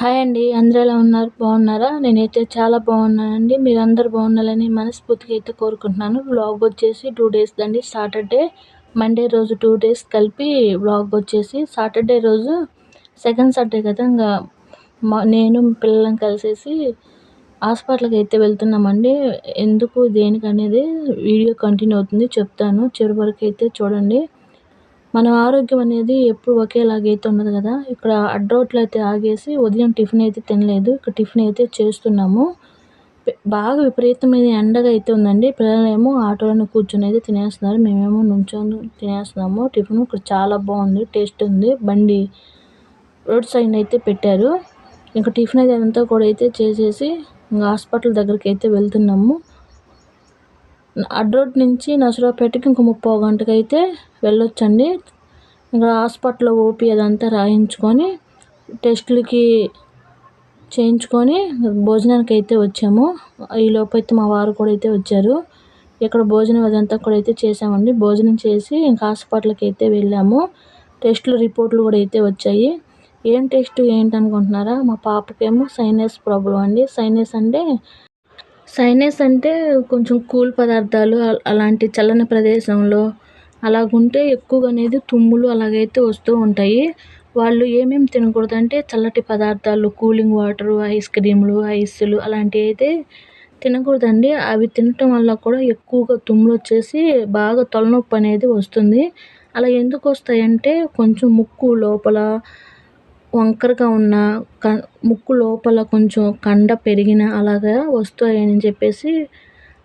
Hi అండి అందరూ ఎలా ఉన్నారు? బాగున్నారా? నేనైతే చాలా బాగున్నానండి. మీరందరూ బాగుండాలని మనస్ఫూర్తిగా అయితే కోరుకుంటున్నాను. వ్లాగ్ వచ్చేసి టూ డేస్ అండి సాటర్డే మండే రోజు టూ డేస్ కలిపి వ్లాగ్ వచ్చేసి సాటర్డే రోజు సెకండ్ సాటర్డే కదా. ఇంకా నేను పిల్లలను కలిసేసి హాస్పిటల్కి అయితే వెళ్తున్నామండి. ఎందుకు దేనికి అనేది వీడియో కంటిన్యూ అవుతుంది చెప్తాను. చివరి వరకు అయితే చూడండి. మన ఆరోగ్యం అనేది ఎప్పుడు ఒకేలాగా అయితే ఉండదు కదా. ఇక్కడ అడ్రోట్లో అయితే ఆగేసి ఉదయం టిఫిన్ అయితే తినలేదు. ఇక్కడ టిఫిన్ అయితే చేస్తున్నాము. బాగా విపరీతమైన ఎండగా అయితే ఉందండి. పిల్లలేమో ఆటోలోనే కూర్చొని అయితే తినేస్తున్నారు. మేమేమో నుంచొని తినేస్తున్నాము. టిఫిన్ ఇక్కడ చాలా బాగుంది. టేస్ట్ ఉంది. బండి రోడ్ సైడ్ అయితే పెట్టారు. ఇంకా టిఫిన్ అయితే అంతా కూడా అయితే చేసేసి ఇంకా హాస్పిటల్ దగ్గరికి అయితే వెళ్తున్నాము. అడ్రోడ్ నుంచి నసరావుపేటకి ఇంకో ముప్పై గంటకి అయితే వెళ్ళొచ్చండి. ఇంకా హాస్పిటల్లో ఓపీ అదంతా రాయించుకొని టెస్టులకి చేయించుకొని భోజనానికి అయితే వచ్చాము. ఈలోపు అయితే మా వారు కూడా అయితే వచ్చారు. ఇక్కడ భోజనం అదంతా కూడా అయితే చేసామండి భోజనం చేసి ఇంకా హాస్పిటల్కి అయితే వెళ్ళాము. టెస్టులు రిపోర్ట్లు కూడా అయితే వచ్చాయి. ఏం టెస్ట్ ఏంటి అనుకుంటున్నారా మా పాపకేమో సైనస్ ప్రాబ్లం అండి. సైనస్ అంటే సైనస్ అంటే కొంచెం కూల్ పదార్థాలు అలాంటి చల్లని ప్రదేశంలో అలాగుంటే ఎక్కువగా అనేది తుమ్ములు అలాగైతే వస్తూ ఉంటాయి. వాళ్ళు ఏమేమి తినకూడదంటే చల్లటి పదార్థాలు కూలింగ్ వాటరు ఐస్ క్రీములు ఐస్లు అలాంటివి అయితే తినకూడదండి. అవి తినటం వల్ల కూడా ఎక్కువగా తుమ్ములు వచ్చేసి బాగా తలనొప్పి అనేది వస్తుంది. అలా ఎందుకు వస్తాయంటే కొంచెం ముక్కు లోపల వంకరగా ఉన్న క ముక్కు లోపల కొంచెం కండ పెరిగిన అలాగా వస్తాయని చెప్పేసి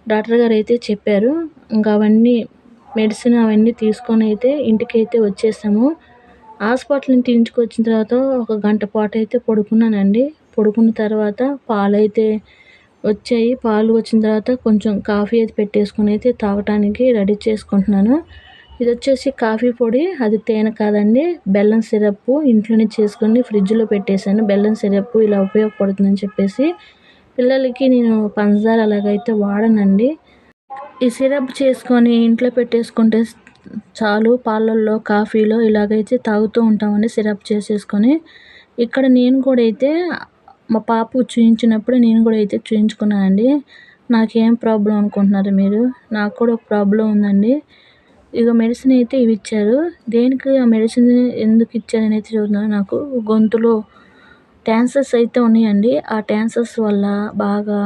డాక్టర్ గారు అయితే చెప్పారు. ఇంకా అవన్నీ మెడిసిన్ అవన్నీ తీసుకొని అయితే ఇంటికైతే వచ్చేసాము. హాస్పిటల్ నుంచి ఇంటికి వచ్చిన తర్వాత ఒక గంట పాటు అయితే పడుకున్నానండి. పడుకున్న తర్వాత పాలైతే వచ్చాయి. పాలు వచ్చిన తర్వాత కొంచెం కాఫీ అయితే పెట్టేసుకొని అయితే తాగటానికి రెడీ చేసుకుంటున్నాను. ఇది వచ్చేసి కాఫీ పొడి. అది తేనె కాదండి. బెల్లం సిరప్ ఇంట్లోనే చేసుకొని ఫ్రిడ్జ్లో పెట్టేశాను. బెల్లం సిరప్ ఇలా ఉపయోగపడుతుందని చెప్పేసి పిల్లలకి నేను పంచదార అలాగైతే వాడనండి. ఈ సిరప్ చేసుకొని ఇంట్లో పెట్టేసుకుంటే చాలు పాలల్లో కాఫీలో ఇలాగైతే తాగుతూ ఉంటామండి సిరప్ చేసేసుకొని. ఇక్కడ నేను కూడా అయితే మా పాప చూయించినప్పుడు నేను కూడా అయితే చూయించుకున్నానండి. నాకేం ప్రాబ్లం అనుకుంటున్నారు మీరు? నాకు కూడా ఒక ప్రాబ్లం ఉందండి. ఇక మెడిసిన్ అయితే ఇవి ఇచ్చారు దేనికి ఆ మెడిసిన్ ఎందుకు ఇచ్చారు అయితే చూద్దాం. నాకు గొంతులో ట్యాన్సర్స్ అయితే ఉన్నాయండి. ఆ ట్యాన్సర్స్ వల్ల బాగా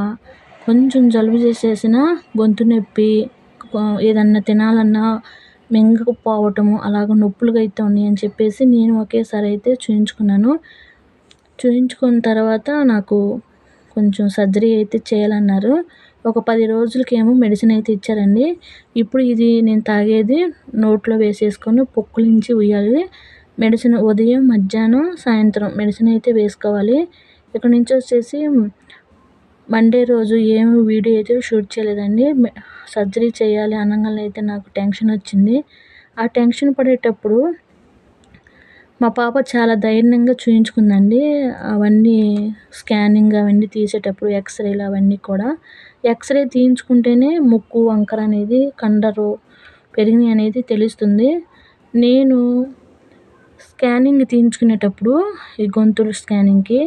కొంచెం జలుబు చేసేసిన గొంతు నొప్పి ఏదన్నా తినాలన్నా మింగకపోవటము అలాగ నొప్పులుగా అయితే ఉన్నాయని చెప్పేసి నేను ఒకేసారి అయితే చూయించుకున్నాను. చూయించుకున్న తర్వాత నాకు కొంచెం సర్జరీ అయితే చేయాలన్నారు. ఒక పది రోజులకేమో మెడిసిన్ అయితే ఇచ్చారండి. ఇప్పుడు ఇది నేను తాగేది నోట్లో వేసేసుకొని పొక్కులించి ఉయ్యాలి. మెడిసిన్ ఉదయం మధ్యాహ్నం సాయంత్రం మెడిసిన్ అయితే వేసుకోవాలి. ఇక్కడ నుంచి వచ్చేసి మండే రోజు ఏమి వీడియో అయితే షూట్ చేయలేదండి. సర్జరీ చేయాలి అనగానే అయితే నాకు టెన్షన్ వచ్చింది. ఆ టెన్షన్ పడేటప్పుడు మా పాప చాలా ధైర్యంగా చూయించుకుందండి. అవన్నీ స్కానింగ్ అవన్నీ తీసేటప్పుడు ఎక్స్రేలు అవన్నీ కూడా. ఎక్స్రే తీయించుకుంటేనే ముక్కు వంకర అనేది కండరు పెరిగినాయి అనేది తెలుస్తుంది. నేను స్కానింగ్ తీయించుకునేటప్పుడు ఈ గొంతులు స్కానింగ్కి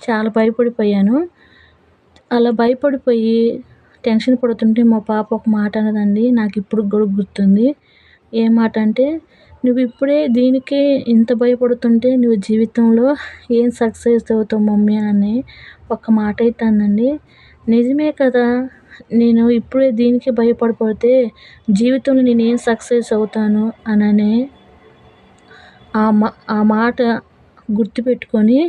చాలా భయపడిపోయాను. అలా భయపడిపోయి టెన్షన్ పడుతుంటే మా పాప ఒక మాట అన్నదండి నాకు ఇప్పుడు కూడా గుర్తుంది. ఏ మాట అంటే నువ్వు ఇప్పుడే దీనికే ఇంత భయపడుతుంటే నువ్వు జీవితంలో ఏం సక్సెస్ అవుతావు మమ్మీ అని ఒక మాట అయితే అందండి నిజమే కదా? నేను ఇప్పుడే దీనికి భయపడిపోతే జీవితంలో నేను ఏం సక్సెస్ అవుతాను అననే ఆ మా ఆ మాట గుర్తుపెట్టుకొని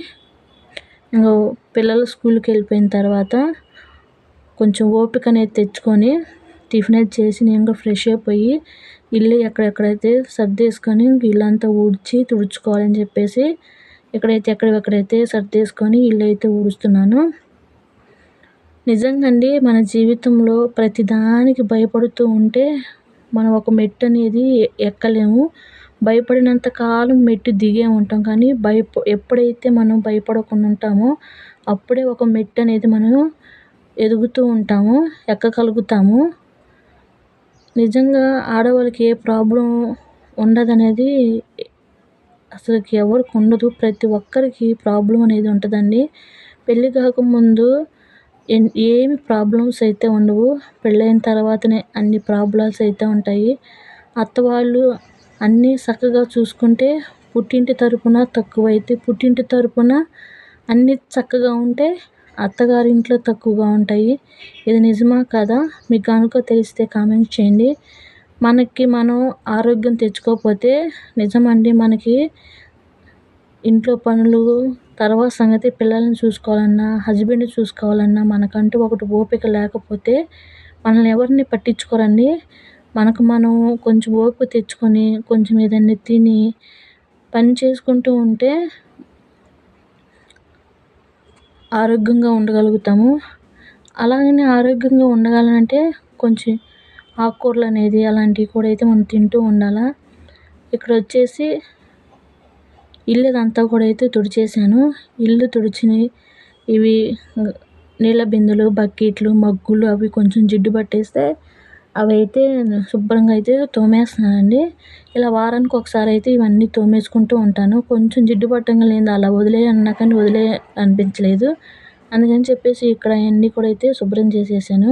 ఇంకా పిల్లలు స్కూల్కి వెళ్ళిపోయిన తర్వాత కొంచెం ఓపిక అనేది తెచ్చుకొని టిఫిన్ అయితే చేసి నేను కూడా ఫ్రెష్ అయిపోయి ఇల్లు ఎక్కడెక్కడైతే సర్దేసుకొని ఇల్లంతా ఊడ్చి తుడుచుకోవాలని చెప్పేసి ఎక్కడైతే ఎక్కడెక్కడైతే సర్దేసుకొని ఇల్లు అయితే ఊడుస్తున్నాను నిజంగా అండి మన జీవితంలో ప్రతిదానికి భయపడుతూ ఉంటే మనం ఒక మెట్టు అనేది ఎక్కలేము. భయపడినంత కాలం మెట్టు దిగే ఉంటాం. కానీ భయప ఎప్పుడైతే మనం భయపడకుండా ఉంటామో అప్పుడే ఒక మెట్టు అనేది మనం ఎదుగుతూ ఉంటాము ఎక్కగలుగుతాము. నిజంగా ఆడవాళ్ళకి ఏ ప్రాబ్లం ఉండదనేది అసలుకి ఎవరికి ఉండదు. ప్రతి ఒక్కరికి ప్రాబ్లం అనేది ఉంటుందండి. పెళ్ళి కాకముందు ఏమి ప్రాబ్లమ్స్ అయితే ఉండవు. పెళ్ళైన తర్వాతనే అన్ని ప్రాబ్లమ్స్ అయితే ఉంటాయి. అత్త వాళ్ళు అన్నీ చక్కగా చూసుకుంటే పుట్టింటి తరపున తక్కువైతే పుట్టింటి తరపున అన్నీ చక్కగా ఉంటే అత్తగారింట్లో తక్కువగా ఉంటాయి. ఇది నిజమా కాదా? మీకు కనుక తెలిస్తే కామెంట్ చేయండి. మనకి మనం ఆరోగ్యం తెచ్చుకోకపోతే నిజమండి మనకి ఇంట్లో పనులు తర్వాత సంగతి పిల్లల్ని చూసుకోవాలన్నా హస్బెండ్ని చూసుకోవాలన్నా మనకంటూ ఒకటి ఓపిక లేకపోతే మనల్ని ఎవరిని పట్టించుకోరండి. మనకు మనం కొంచెం ఓపిక తెచ్చుకొని కొంచెం ఏదైనా తిని పని చేసుకుంటూ ఉంటే ఆరోగ్యంగా ఉండగలుగుతాము. అలాగని ఆరోగ్యంగా ఉండగాలంటే కొంచెం ఆకుకూరలు అనేది అలాంటివి కూడా అయితే మనం తింటూ ఉండాలా. ఇక్కడ వచ్చేసి ఇల్లు అంతా కూడా అయితే తుడిచేశాను. ఇల్లు తుడిచినవి ఇవి నీళ్ళ బిందెలు బకెట్లు మగ్గులు అవి కొంచెం జిడ్డు పట్టేస్తే అవి అయితే శుభ్రంగా అయితే తోమేస్తున్నానండి. ఇలా వారానికి ఒకసారి అయితే ఇవన్నీ తోమేసుకుంటూ ఉంటాను. కొంచెం జిడ్డు పట్టంగా లేదు అలా వదిలే అన్నా కానీ వదిలే అనిపించలేదు. అందుకని చెప్పేసి ఇక్కడ అన్నీ కూడా అయితే శుభ్రం చేసేసాను.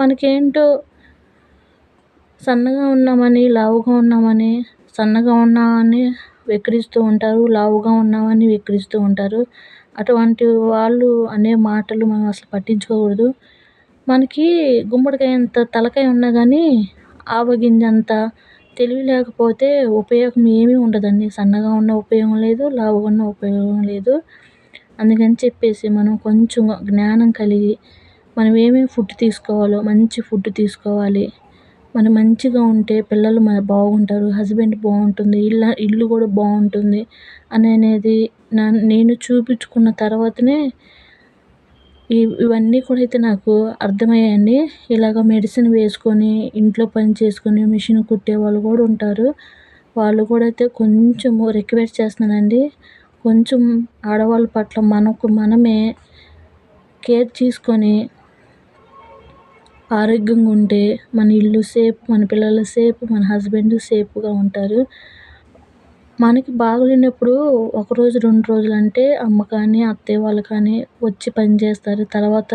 మనకేంటో సన్నగా ఉన్నామని లావుగా ఉన్నామని సన్నగా ఉన్నామని వెక్కిరిస్తూ ఉంటారు లావుగా ఉన్నామని వెక్కిరిస్తూ ఉంటారు. అటువంటి వాళ్ళు అనే మాటలు మనం అసలు పట్టించుకోకూడదు. మనకి గుమ్మడికాయ అంత తలకాయ ఉన్నా కానీ ఆవగింజ అంత తెలివి లేకపోతే ఉపయోగం ఏమీ ఉండదండి. సన్నగా ఉన్న ఉపయోగం లేదు లావుగా ఉన్న ఉపయోగం లేదు. అందుకని చెప్పేసి మనం కొంచెం జ్ఞానం కలిగి మనం ఏమేమి ఫుడ్ తీసుకోవాలో మంచి ఫుడ్ తీసుకోవాలి. మనం మంచిగా ఉంటే పిల్లలు మన బాగుంటారు హస్బెండ్ బాగుంటుంది ఇల్లు ఇల్లు కూడా బాగుంటుంది అని అనేది నా నేను చూపించుకున్న తర్వాతనే ఇవన్నీ కూడా అయితే నాకు అర్థమయ్యాయండి. ఇలాగ మెడిసిన్ వేసుకొని ఇంట్లో పని చేసుకొని మిషన్ కుట్టే వాళ్ళు కూడా ఉంటారు. వాళ్ళు కూడా అయితే కొంచెము రిక్వెస్ట్ చేస్తున్నానండి. కొంచెం ఆడవాళ్ళ పట్ల మనకు మనమే కేర్ తీసుకొని ఆరోగ్యంగా ఉంటే మన ఇల్లు సేఫ్ మన పిల్లలు సేఫ్ మన హస్బెండ్ సేఫ్గా ఉంటారు. మనకి బాగలేనప్పుడు ఒకరోజు రెండు రోజులు అంటే అమ్మ కానీ అత్తయ్య వాళ్ళు కానీ వచ్చి పని చేస్తారు. తర్వాత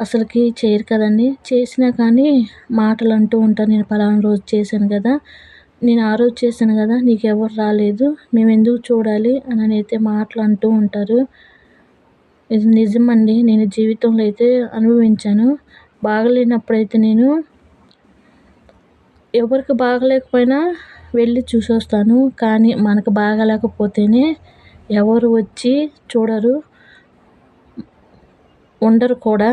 అసలుకి చేయరు కదండి. చేసినా కానీ మాటలు అంటూ ఉంటారు. నేను పలానా రోజు చేశాను కదా నేను ఆ రోజు చేశాను కదా నీకు ఎవరు రాలేదు మేము ఎందుకు చూడాలి అని అయితే మాటలు అంటూ ఉంటారు. ఇది నిజమండి. నేను జీవితంలో అయితే అనుభవించాను. బాగలేనప్పుడైతే నేను ఎవరికి బాగలేకపోయినా వెళ్ళి చూసొస్తాను. కానీ మనకు బాగాలేకపోతేనే ఎవరు వచ్చి చూడరు ఉండరు కూడా.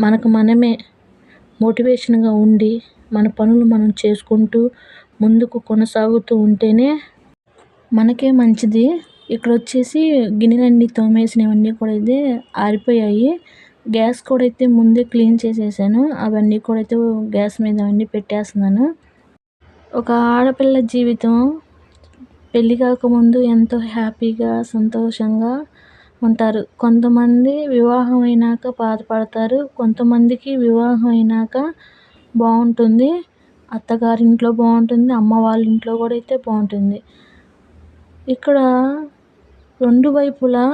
మనకు మనమే మోటివేషన్గా ఉండి మన పనులు మనం చేసుకుంటూ ముందుకు కొనసాగుతూ ఉంటేనే మనకే మంచిది. ఇక్కడ వచ్చేసి గిన్నెలన్నీ తోమేసినవన్నీ కూడా అయితే ఆరిపోయాయి. గ్యాస్ కూడా అయితే ముందే క్లీన్ చేసేసాను. అవన్నీ కూడా అయితే గ్యాస్ మీద అవన్నీ పెట్టేస్తున్నాను. ఒక ఆడపిల్ల జీవితం. పెళ్ళి కాకముందు ఎంతో హ్యాపీగా సంతోషంగా ఉంటారు. కొంతమంది వివాహం అయినాక బాధపడతారు. కొంతమందికి వివాహం అయినాక బాగుంటుంది. అత్తగారింట్లో బాగుంటుంది. అమ్మ వాళ్ళ ఇంట్లో కూడా అయితే బాగుంటుంది. ఇక్కడ రెండు వైపులా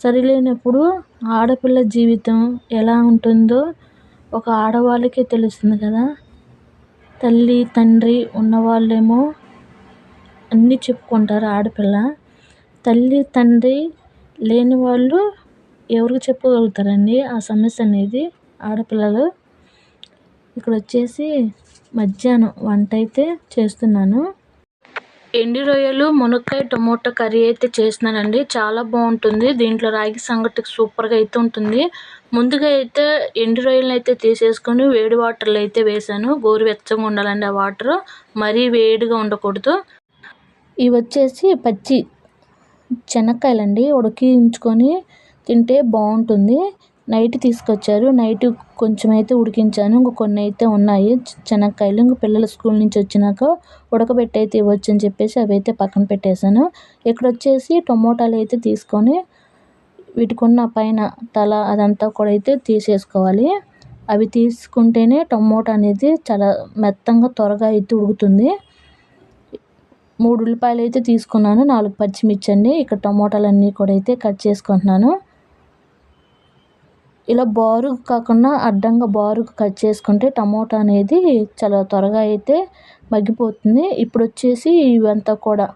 సరిలేనప్పుడు ఆడపిల్ల జీవితం ఎలా ఉంటుందో ఒక ఆడవాళ్ళకే తెలుస్తుంది కదా. తల్లి తండ్రి ఉన్నవాళ్ళేమో అన్నీ చెప్పుకుంటారు ఆడపిల్ల. తల్లి తండ్రి లేని వాళ్ళు ఎవరికి చెప్పగలుగుతారండి ఆ సమస్య అనేది ఆడపిల్లలు? ఇక్కడ వచ్చేసి మధ్యాహ్నం వంట అయితే చేస్తున్నాను. ఎండు రొయ్యలు మునక్కాయ టమోటా కర్రీ అయితే చేసినానండి చాలా బాగుంటుంది. దీంట్లో రాగి సంగటి సూపర్గా అయితే ఉంటుంది. ముందుగా అయితే ఎండు రొయ్యలను అయితే తీసేసుకొని వేడి వాటర్లో అయితే వేసాను. గోరువెచ్చగా ఉండాలండి ఆ వాటర్. మరీ వేడిగా ఉండకూడదు. ఇవి వచ్చేసి పచ్చి శనక్కాయలండి. ఉడికించుకొని తింటే బాగుంటుంది. నైట్ తీసుకొచ్చారు. నైట్ కొంచెం అయితే ఉడికించాను. ఇంక కొన్ని అయితే ఉన్నాయి శనక్కాయలు ఇంక పిల్లలు స్కూల్ నుంచి వచ్చినాక ఉడకబెట్టి అయితే ఇవ్వచ్చు అని చెప్పేసి అవి అయితే పక్కన పెట్టేశాను. ఇక్కడ వచ్చేసి టమోటాలు అయితే తీసుకొని వీటికున్న పైన తల అదంతా కూడా అయితే తీసేసుకోవాలి. అవి తీసుకుంటేనే టమోటా అనేది చాలా మెత్తంగా త్వరగా అయితే ఉడుకుతుంది. మూడు ఉల్లిపాయలు అయితే తీసుకున్నాను. నాలుగు పచ్చిమిర్చి అండి ఇక్కడ టమోటాలు అన్నీ కూడా అయితే కట్ చేసుకుంటున్నాను. ఇలా బారుగా కాకుండా అడ్డంగా బారుగా కట్ చేసుకుంటే టమోటా అనేది చాలా త్వరగా అయితే మగ్గిపోతుంది. ఇప్పుడు వచ్చేసి ఇవంతా కూడా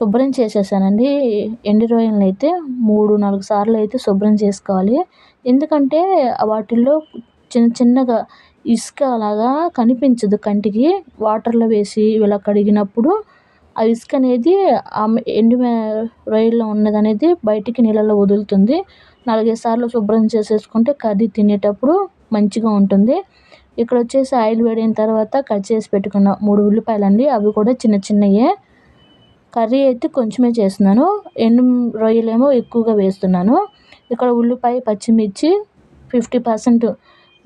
శుభ్రం చేసేసానండి. ఎండు రొయ్యలను అయితే మూడు నాలుగు సార్లు అయితే శుభ్రం చేసుకోవాలి. ఎందుకంటే వాటిల్లో చిన్న చిన్నగా ఇసుక అలాగా కనిపించదు కంటికి. వాటర్లో వేసి ఇలా కడిగినప్పుడు ఆ ఇసుక అనేది ఎండు రొయ్యల్లో ఉన్నది అనేది బయటికి నీళ్ళలో వదులుతుంది. నాలుగైదు సార్లు శుభ్రం చేసేసుకుంటే కర్రీ తినేటప్పుడు మంచిగా ఉంటుంది. ఇక్కడ వచ్చేసి ఆయిల్ వేడైన తర్వాత కట్ చేసి పెట్టుకున్న మూడు ఉల్లిపాయలు అండి అవి కూడా చిన్న చిన్నయే. కర్రీ అయితే కొంచెమే చేస్తున్నాను. ఎండు రొయ్యలేమో ఎక్కువగా వేస్తున్నాను. ఇక్కడ ఉల్లిపాయ పచ్చిమిర్చి ఫిఫ్టీ పర్సెంట్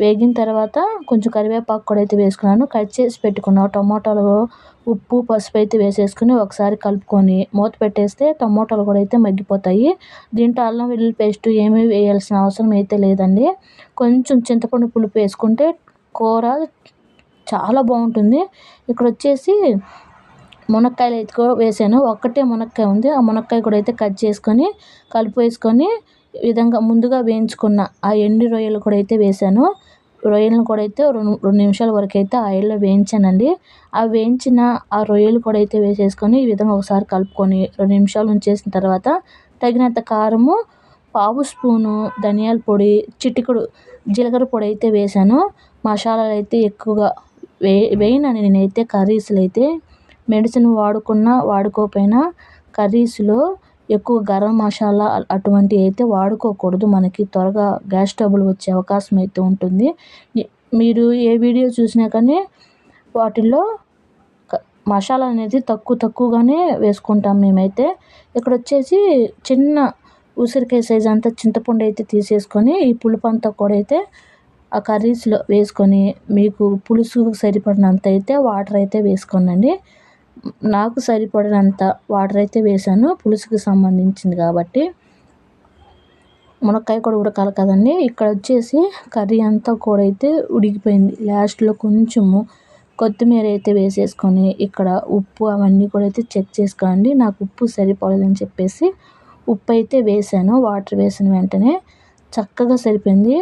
వేగిన తర్వాత కొంచెం కరివేపాకు కూడా అయితే వేసుకున్నాను. కట్ చేసి పెట్టుకున్న టమోటాలు ఉప్పు పసుపు అయితే వేసేసుకుని ఒకసారి కలుపుకొని మూత పెట్టేస్తే టమోటాలు కూడా అయితే మగ్గిపోతాయి. దీంట్లో అల్లం వెల్లుల్లి పేస్ట్ ఏమీ వేయాల్సిన అవసరం అయితే లేదండి. కొంచెం చింతపండు పులుపు వేసుకుంటే కూర చాలా బాగుంటుంది. ఇక్కడ వచ్చేసి మునక్కాయలు అయితే కూడా వేసాను. ఒక్కటే మునక్కాయ ఉంది. ఆ మునక్కాయ కూడా అయితే కట్ చేసుకొని కలుపు వేసుకొని విధంగా ముందుగా వేయించుకున్న ఆ ఎండు రొయ్యలు కూడా అయితే వేసాను రొయ్యలను కూడా అయితే రెండు రెండు నిమిషాల వరకు అయితే ఆయిల్లో వేయించానండి. ఆ వేయించిన ఆ రొయ్యలు కూడా అయితే వేసేసుకొని ఈ విధంగా ఒకసారి కలుపుకొని రెండు నిమిషాలు ఉంచేసిన తర్వాత తగినంత కారము పావు స్పూను ధనియాల పొడి చిటికుడు జీలకర్ర పొడి అయితే వేసాను మసాలాలు అయితే ఎక్కువగా వే వేయనని నేనైతే కర్రీస్లో అయితే. మెడిసిన్ వాడుకున్నా వాడుకోకపోయినా కర్రీస్లో ఎక్కువ గరం మసాలా అటువంటివి అయితే వాడుకోకూడదు. మనకి త్వరగా గ్యాస్ ట్రబుల్ వచ్చే అవకాశం అయితే ఉంటుంది. మీరు ఏ వీడియో చూసినా కానీ వాటిల్లో మసాలా అనేది తక్కువ తక్కువగానే వేసుకుంటాం మేమైతే. ఇక్కడ వచ్చేసి చిన్న ఉసిరికాయ సైజ్ అంతా చింతపండు అయితే తీసేసుకొని ఈ పులుపు అంతా కూడా అయితే ఆ కర్రీస్లో వేసుకొని మీకు పులుసు సరిపడినంత అయితే వాటర్ అయితే వేసుకోనండి. నాకు సరిపడినంత వాటర్ అయితే వేసాను పులుసుకి సంబంధించింది కాబట్టి. మునక్కాయ కూడా ఉడకాలి కదండి. ఇక్కడ వచ్చేసి కర్రీ అంతా కూడా అయితే ఉడికిపోయింది. లాస్ట్లో కొంచెము కొత్తిమీర అయితే వేసేసుకొని ఇక్కడ ఉప్పు అవన్నీ కూడా అయితే చెక్ చేసుకోండి. నాకు ఉప్పు సరిపోలేదని చెప్పేసి ఉప్పు అయితే వేసాను వాటర్ వేసిన వెంటనే చక్కగా సరిపోయింది.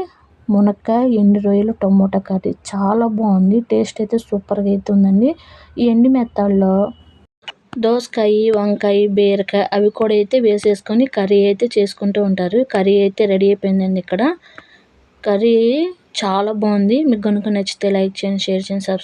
మునక్కాయ ఎండు రొయ్యలు టమోటా కర్రీ. చాలా బాగుంది. టేస్ట్ అయితే సూపర్గా అయితే ఉందండి. ఈ ఎండు మెత్తాల్లో దోసకాయ వంకాయ బీరకాయ అవి కూడా అయితే వేసేసుకొని కర్రీ అయితే చేసుకుంటూ ఉంటారు. కర్రీ అయితే రెడీ అయిపోయిందండి ఇక్కడ. కర్రీ చాలా బాగుంది. మీకు కనుక నచ్చితే లైక్ చేయండి షేర్ చేయండి సబ్స్క్రైబ్